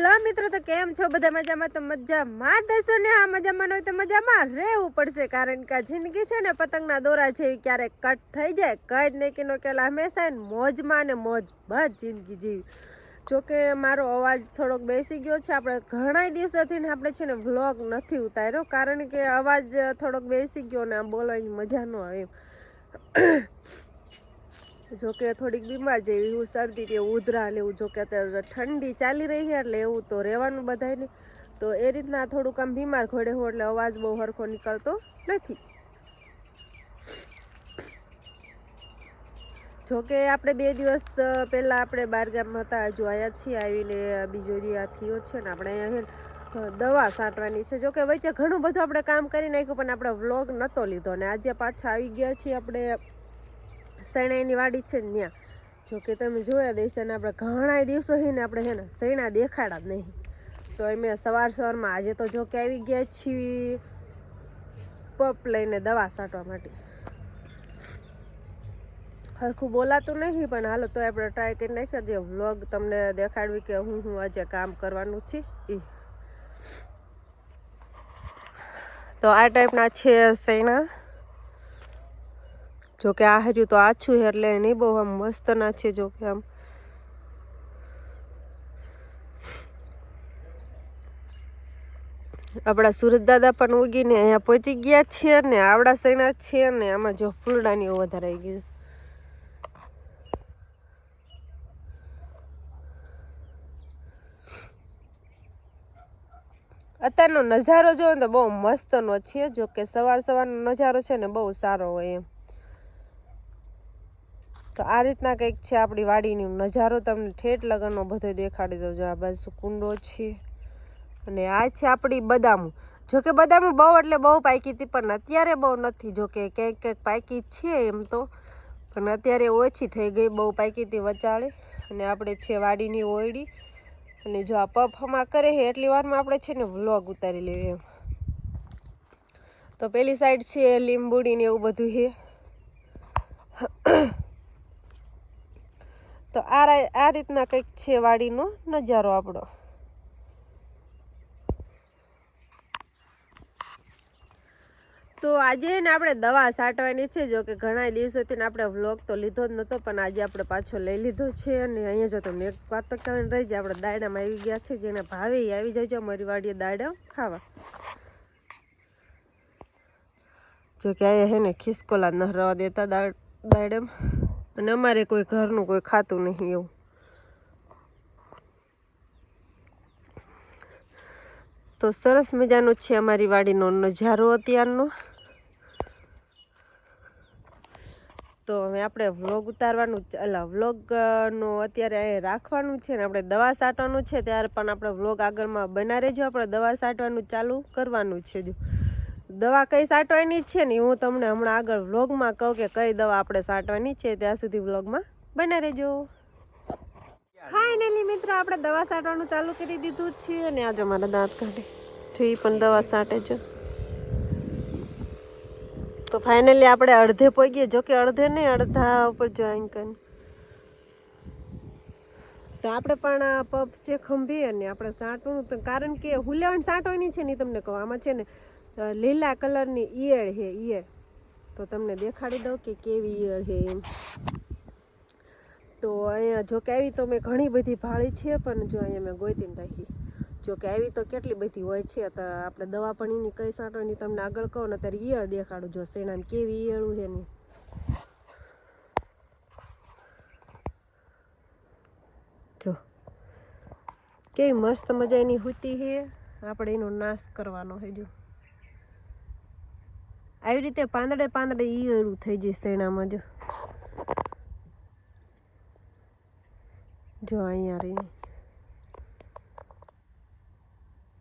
Hello મિત્રો, તો કેમ છો? બધા મજામાં? તો મજામાં દસો ને? આ મજામાં હોય તો મજામાં રહેવું પડશે, કારણ કે જિંદગી છે ને, પતંગના દોરા એ ક્યારેક કટ થઈ જાય. કઈ જ નહીં નો કેલા હંમેશા મોજમાં ને મોજ બસ જિંદગી જીવી. જોકે મારો અવાજ થોડોક બેસી ગયો છે, આપણે ઘણા દિવસોથી ને આપણે છે ને વ્લોગ નથી ઉતાર્યો, કારણ કે અવાજ થોડોક બેસી ગયો ને બોલવાની મજા ન આવે જોકે થોડીક બીમાર જેવી હું શરદી કે ઉધરા ને એવું, જોકે અત્યારે ઠંડી ચાલી રહી છે એટલે એવું તો રહેવાનું બધાને તો એ રીતના થોડુંક આમ બીમાર ઘોડે હું એટલે અવાજ બહુ હરખો નીકળતો નથી. જોકે આપણે બે દિવસ પહેલાં આપણે બારગામ હતા, હજુ આવ્યા છીએ આવીને બીજો દી આ થયો છે ને આપણે અહીંયા દવા છાંટવાની છે. જોકે વચ્ચે ઘણું બધું આપણે કામ કરી નાખ્યું, પણ આપણે વ્લોગ નહોતો લીધો ને આજે પાછા આવી ગયા છીએ આપણે સૈણાની વાડી છે ને ત્યાં. જોકે તમે જોયા દેશે ને આપણે ઘણા દિવસો છે આપણે છે ને શેણા દેખાડા જ નહીં. તો અમે સવાર સવારમાં આજે તો જો કે આવી ગયા છીએ પપ લઈને દવા છાંટવા માટે. હરખું બોલાતું નહીં, પણ હાલો તો આપણે ટ્રાય કરી નાખ્યો જે વ્લોગ તમને દેખાડવી કે હું હું આજે કામ કરવાનું છે એ તો આ ટાઈપના છે સૈણા જો કે આ હજુ તો આછું એટલે નહીં બહુ આમ મસ્ત ના છે જોકે આમ. આપણા સુરત દાદા પણ ઉગીને અહીંયા પહોંચી ગયા છે ને, આવડા સૈના છે ને, આમાં જો ફૂલડાની વધારે આવી ગઈ. અત્યારનો નજારો જોવો ને તો બહુ મસ્તનો છે જો કે સવાર સવારનો નજારો છે ને બહુ સારો હોય એમ. તો આ રીતના કંઈક છે આપણી વાડીનો. નજારો તમને ઠેઠ લગનનો બધો દેખાડી દઉં જો. આ બાજુ કુંડો છે અને આ છે આપણી બદામો. જોકે બદામો બહુ એટલે બહુ પાકી હતી, પણ અત્યારે બહુ નથી. જોકે ક્યાંક ક્યાંક પાકી છે એમ તો, પણ અત્યારે ઓછી થઈ ગઈ, બહુ પાકી હતી વચાળે. અને આપણે છે વાડીની ઓયડી. અને જો આ પફ કરે છે, એટલી વારમાં આપણે છે ને વ્લોગ ઉતારી લેવી એમ. તો પેલી સાઈડ છે લીંબુડી ને એવું બધું છે. તો આ રીતના કંઈક છે વાડીનો નજારો આપણો. તો આજે ને આપણે દવા છાંટવાની છે, જો કે ઘણા દિવસોથી આપણે વ્લોગ તો લીધો જ નહોતો પણ આજે આપણે પાછો લઈ લીધો છે, અને અહીંયા જો તમને એક વાત રહી જાય આપણે દાડામાં આવી ગયા છે, જેને ભાવે આવી જાય અમારી વાડીએ દાડા ખાવા. જો કે અહીંયા હે ને ખિસકોલા ન રવા દેતા દાડ દાયડામાં. અને અમારે કોઈ ઘરનું કોઈ ખાતું નહીં એવું. તો સરસ મજાનો છે અમારી વાડીનો નજારો અત્યારનો. તો હવે આપણે વ્લોગ ઉતારવાનું એટલે વ્લોગનો અત્યારે અહીં રાખવાનું છે ને, આપણે દવા છાંટવાનું છે, ત્યારે પણ આપણે વ્લોગ આગળમાં બના રહેજો આપણે દવા છાંટવાનું ચાલુ કરવાનું છે જો. દવા કઈ સાટવાની છે ને, હું તમને હમણાં આગળ વ્લોગમાં કહું કે કઈ દવા આપણે સાટવાની છે, ત્યાં સુધી વ્લોગમાં બના રહેજો. ફાઇનલી મિત્રો, આપણે દવા સાટવાનું ચાલુ કરી દીધું છે અને આજે મારા દાંત કાઢે છે પણ દવા સાટે છે. તો ફાઇનલી આપણે અડધે પહોંચીએ જો કે અડધે નહીં, અડધા ઉપર જોઈન કરીને. તો આપણે પણ પપ છે ખંભી અને આપણે સાંટવાનું કારણ કે હુલેવણ સાંટવાની છે ને તમને કહું, આમાં છે ને લીલા કલરની ઈયળ છે ઈયળ. તો તમને દેખાડી દઉં કે કેવી ઈયળ છે એમ. તો અહીંયા જો કે આવી તો મેં ઘણી બધી ભાળી છે, પણ જો અહીંયા મેં ગોતીને રાખી. જો કે આવી તો કેટલી બધી હોય છે, તો આપણે દવા પણ એની કઈ સાંટવાની તમને આગળ કહો ને અત્યારે ઈયળ દેખાડું. જો શેણામાં કેવી ઈયળું છે ને જો. કેવી મસ્ત મજાની હુતી છે આપણે એનો નાશ કરવાનો છે જો. આવી રીતે પાંદડે પાંદડે ઈયળું થઈ જાય શેણામાં જો. જો અહીંયા રહી.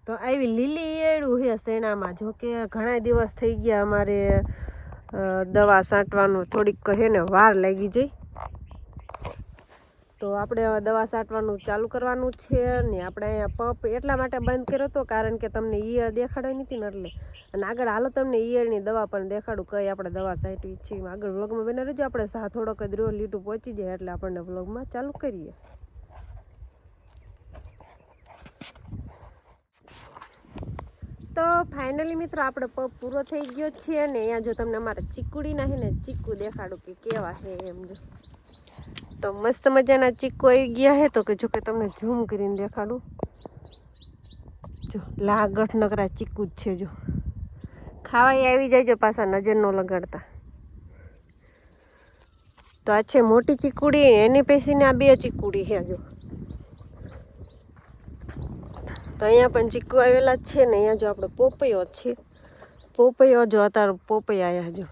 તો આવી લીલી ઈયળું છે શેણામાં. જો કે ઘણા દિવસ થઈ ગયા અમારે દવા છાંટવાનું થોડીક કહે ને વાર લાગી જાય. તો આપણે દવા છાંટવાનું ચાલુ કરવાનું છે ને આપણે અહીંયા પંપ એટલા માટે બંધ કર્યો હતો કારણ કે તમને ઈયળ દેખાડવાની નથી ને એટલે. અને આગળ હાલો તમને ઈયળની દવા પણ દેખાડું, કઈ આપણે દવા છાંટવી છે આગળ વ્લોગમાં બને રહેજો, આપણે થોડોક જ રહ્યો, લીટું પહોંચી જાય એટલે આપણને વ્લોગમાં ચાલુ કરીએ. તો ફાઇનલી મિત્રો, આપણે પગ પૂરો થઈ ગયો છે અને અહીંયા જો તમને અમારે ચીકુડીના નાખીને ચીકુ દેખાડું કે કેવા છે એમ જો. તો મસ્ત મજાના ચીકુ આવી ગયા હે તો કે જો કે તમને ઝૂમ કરીને દેખાડું. જો, લાગઠ નકરા ચીકુ જ છે જો. ખાવાય આવી જાય જો પાછા નજર ન લગાડતા. તો આ છે મોટી ચીકુડી, એની પેસીને આ બે ચીકુડી છે જો. તો અહીંયા પણ ચીકુ આવેલા છે ને, અહીંયા જો આપણે પોપૈયો છે. પોપૈયો જો અત્યારે પોપૈયા આવ્યા જો.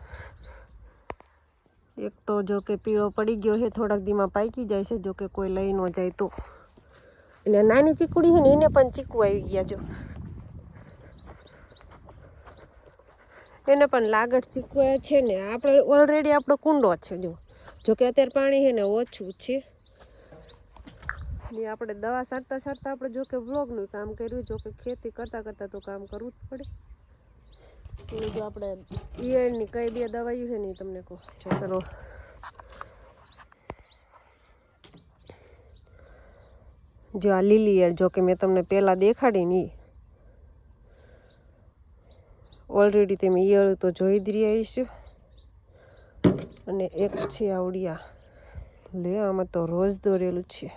એક તો જો કે પીળો પડી ગયો છે, થોડાક દીમાં પાકી જાય છે, જો કે કોઈ લઈ ન જાય તો. એટલે નાની ચીકુડી છે ને, એને પણ ચીકુ આવી ગયા જો. એને પણ લાગડ ચીકુ છે ને આપણે ઓલરેડી આપણો કુંડો છે જો. જો કે અત્યારે પાણી છે ને ઓછું છે. ને આપણે દવા છાંટતા છાંટતા આપણે જો કે વ્લોગનું કામ કર્યું, જો કે ખેતી કરતાં કરતાં તો કામ કરવું જ પડે. એટલે જો આપણે ઈયળની કઈ બે દવાઈઓ છે ને તમને કહું. ચલો. જો આ લીલી ઈયળ, જો કે મેં તમને પહેલાં દેખાડી ને ઓલરેડી તમે ઈયળ તો જોઈ જ રહ્યા છું અને એક છે આવડિયા. લે, આમાં તો રોજ દોરેલું છે.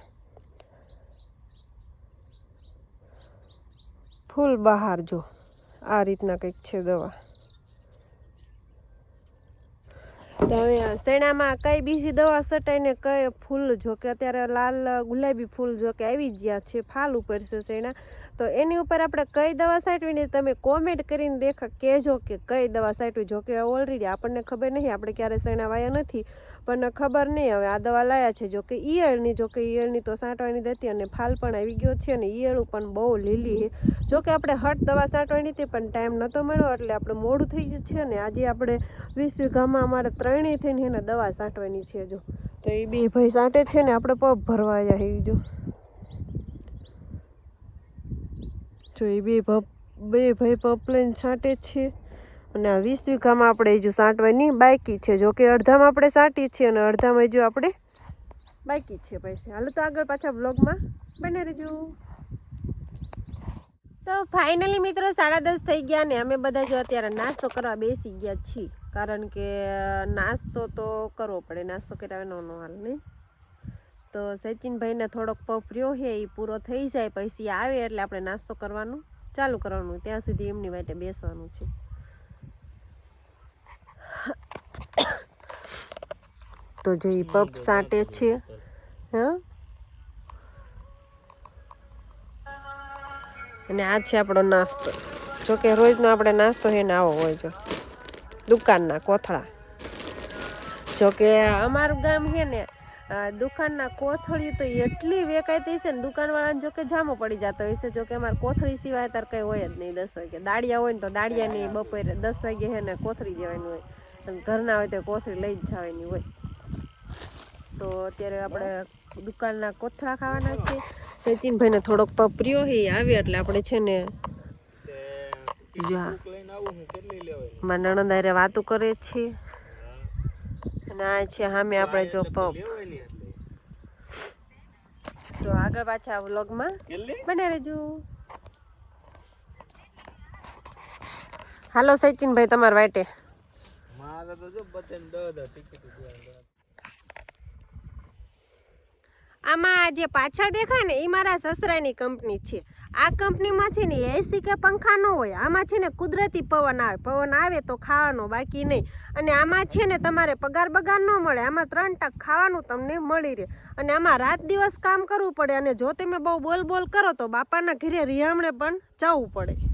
ફૂલ બહાર જો. આ રીતના કંઈક છે દવા. શેણામાં કઈ બીજી દવા સટાઈને કઈ ફૂલ જો કે અત્યારે લાલ ગુલાબી ફૂલ જો કે આવી ગયા છે, ફાલ ઉપર છે શેણા. તો એની ઉપર આપણે કઈ દવા સાટવીને તમે કોમેન્ટ કરીને દેખા, કહેજો કે કઈ દવા સાટવી જો કે ઓલરેડી આપણને ખબર નહીં, આપણે ક્યારે શેણા વાયા નથી. પણ ખબર નહીં. હવે આ દવા લાયા છે. જોકે ઈયળની જોકે ઈયળની તો સાંટવાની દેતી અને ફાલ પણ આવી ગયો છે અને ઈયળું પણ બહુ લીલી જોકે આપણે હટ દવા સાંટવાની હતી, પણ ટાઈમ નહોતો મળ્યો એટલે આપણે મોડું થઈ ગયું છે ને આજે આપણે વીસ વીઘામાં અમારે ત્રણેય થઈને એને દવા સાંટવાની છે જો. તો એ બે ભાઈ સાંટે છે ને આપણે પગ ભરવા આવી જો. જો એ બે બે ભાઈ પપ લઈને છાંટે છે. અને વીસ વીઘામાં આપણે હજુ સાંટવાની બાકી છે. જોકે અડધામાં આપણે સાંટી છીએ અને અડધામાં હજુ આપણે બાકી છે પૈસા. હાલો તો આગળ પાછા બ્લોગમાં બને રહેજો. તો ફાઇનલી મિત્રો સાડા દસ થઈ ગયા ને અમે બધા જો અત્યારે નાસ્તો કરવા બેસી ગયા છીએ. કારણ કે નાસ્તો તો કરવો પડે. નાસ્તો કર્યા નો નો હાલ નહીં તો સચિનભાઈને થોડોક પફ રહ્યો છે એ પૂરો થઈ જાય, પછી આવે એટલે આપણે નાસ્તો કરવાનું, ચાલુ કરવાનું. ત્યાં સુધી એમની વાટે બેસવાનું છે. તો જે પપ સાટે છે, હા? અને આ છે આપણો નાસ્તો. જો કે રોજનો આપણે નાસ્તો છે ને આવો હોય જો. દુકાનના કોથળા. જો કે અમારું ગામ છે ને દુકાનના કોથળી તો એટલી વેકાતી છે ને, દુકાનવાળાને જો કે જામો પડી જતો હોય છે જો કે અમારે કોથળી સિવાય તાર કંઈ હોય જ નહીં દસ વાગે. દાળિયા હોય ને તો દાળિયાની બપોરે દસ વાગે છે ને કોથળી દેવાની હોય. ઘરના હોય તો કોથળી લઈ જ જવાની હોય. તો અત્યારે આપણે દુકાનના કોથળા ખાવાના છે. સચિનભાઈને થોડોક પપરીઓ હે આવે એટલે આપણે છે ને જા મારા નણંદ હારે વાતું કરે છે. અને આ છે સામે આપણે જો પપ. તો આગળ પાછા વ્લોગમાં બને રહેજો. હાલો સચિનભાઈ તમારા વાટે. મારે તો જો બધાને દસ દસ ટિકિટ આમાં જે પાછળ દેખાય ને એ મારા સસરાની કંપની છે. આ કંપનીમાં છે ને એસી કે પંખા ન હોય. આમાં છે ને, કુદરતી પવન આવે. પવન આવે તો ખાવાનો બાકી નહીં. અને આમાં છે ને, તમારે પગાર બગાર ન મળે. આમાં ત્રણ ટક ખાવાનું તમને મળી રહે. અને આમાં રાત દિવસ કામ કરવું પડે. અને જો તમે બહુ બોલ બોલ કરો તો બાપાના ઘરે રિહામણે પણ જવું પડે.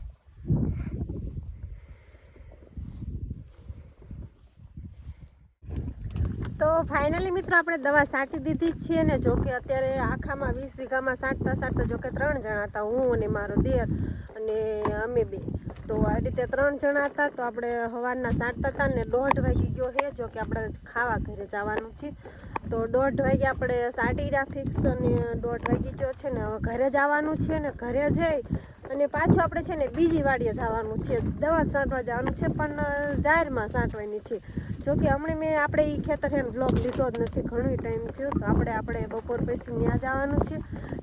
તો ફાઇનલી મિત્રો આપણે દવા સાટી દીધી જ છીએ ને જો કે અત્યારે આખામાં વીસ વીઘામાં સાંટતા સાંટતા જો કે ત્રણ જણા હતા, હું અને મારો દેર અને અમે બે. તો આ રીતે ત્રણ જણા હતા, તો આપણે સવારના સાંટતા હતા ને દોઢ વાગી ગયો છે જો કે આપણે ખાવા ઘરે જવાનું છે. તો દોઢ વાગે આપણે સાટી રહ્યા ફિક્સ અને દોઢ વાગી ગયો છે ને હવે ઘરે જવાનું છે ને ઘરે જઈ અને પાછું આપણે છે ને બીજી વાડીએ જવાનું છે. દવા છાંટવા જવાનું છે પણ જાહેરમાં છાંટવાની છે. જો કે હમણાં મેં આપણે એ ખેતર હેન વ્લોગ લીધો જ નથી ઘણો ટાઈમ થયો. તો આપણે આપણે બપોર પછી ત્યાં જવાનું છે.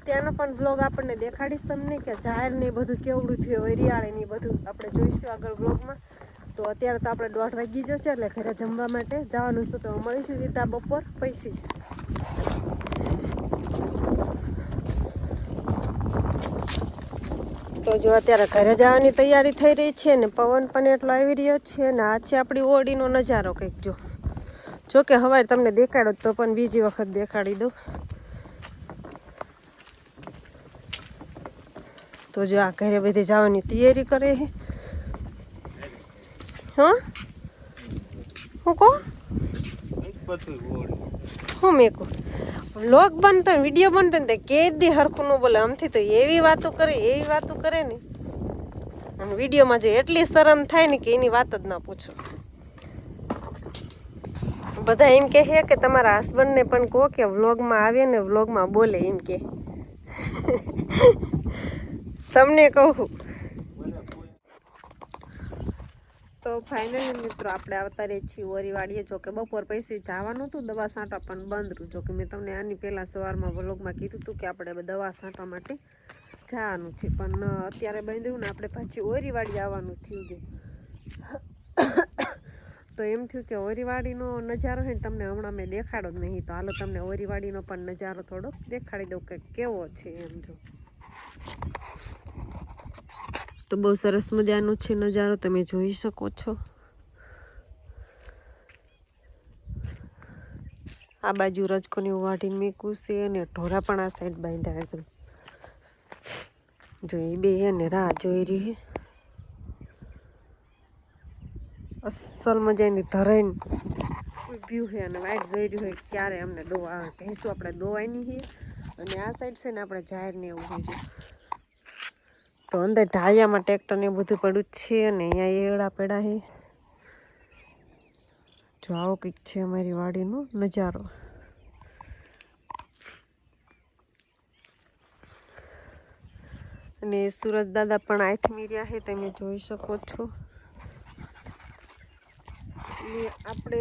ત્યાંનો પણ વ્લોગ આપણને દેખાડીશ તમને કે જાહેર ને બધું કેવડું થયું હરિયાળી ને બધું આપણે જોઈશું આગળ વ્લોગમાં તો અત્યારે તો આપણે દોઢ વાગી જશે એટલે ઘરે જમવા માટે જવાનું છે. તો મળીશું સીધા બપોર પછી. તો જો અત્યારે ઘરે જવાની તૈયારી થઈ રહી છે ને પવન પણ એટલો આવી રહ્યો છે ને આ છે આપણી ઓડીનો નજારો કંઈક જો. જો કે હવારે તમને દેખાડો તો, પણ બીજી વખત દેખાડી દઉં. તો જો આ ઘરે બધી જવાની તૈયારી કરે છે. હા? હું કહો હું મેકું? વ્લોગ બનતો વીડિયો બનતો ને, તે કે દી હરખું ન બોલે. આમથી તો એવી વાતો કરે, એવી વાતો કરે ને. અને વિડીયોમાં જો એટલી શરમ થાય ને કે એની વાત જ ના પૂછો. બધા એમ કહે છે કે તમારા હસબન્ડને પણ કહો કે વ્લોગમાં આવે ને, વ્લોગમાં બોલે એમ કે તમને કહું. તો ફાઇનલી મિત્રો આપણે આવતા રહીએ છીએ ઓરીવાડીએ. જો કે બપોર પછી જવાનું હતું દવા છાંટવા પણ બંધ રહ્યું. જો કે મેં તમને આની પહેલાં સવારમાં વ્લોગમાં કીધું હતું કે આપણે દવા છાંટવા માટે જવાનું છે. પણ અત્યારે બંધ રહ્યું ને આપણે પાછી ઓરીવાડી આવવાનું થયું છે. તો એમ થયું કે ઓરીવાડીનો નજારો છે ને તમને હમણાં મેં દેખાડો જ નહીં. તો હાલો તમને ઓરીવાડીનો પણ નજારો થોડો દેખાડી દઉં કે કેવો છે એમ જો. તો બહુ સરસ મજાનો છે નજારો તમે જોઈ શકો છો. આ બાજુ રજકોની વાઢીને મેકું છે અને ઢોરા પણ આ સાઈડ બાંધ્યા એકદમ જોઈ બે અને રાહ જોઈ રહી. અસલ મજાની ધરાઈને વ્યૂ છે અને વાઈટ જોઈ રહ્યું હોય ક્યારે અમને દોવા ભેંસું આપણે દોવાની છે અને આ સાઈડ છે ને આપણે જાહેરને એવું હોય તો અંદર ઢાળિયામાં ટ્રેક્ટર ને બધું પડ્યું છે અને અહીંયા એડા પેડા છે. જો આવો કંઈક છે અમારી વાડીનો નજારો. અને સુરજ દાદા પણ આથમી રહ્યા છે, તમે જોઈ શકો છો. ને આપણે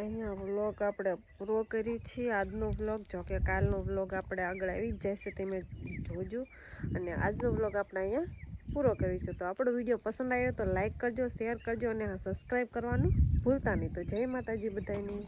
અહીંયા વ્લોગ આપણે પૂરો કરી છીએ. આજનો વ્લોગ જો કે કાલનો વ્લોગ આપણે આગળ આવી જશે તમે જોજો. અને આજનો વ્લોગ આપણે અહીંયા પૂરો કરીશું. તો આપણો વીડિયો પસંદ આવ્યો તો લાઈક કરજો, શેર કરજો અને સબસ્ક્રાઈબ કરવાનું ભૂલતા નહીં. તો જય માતાજી બધાની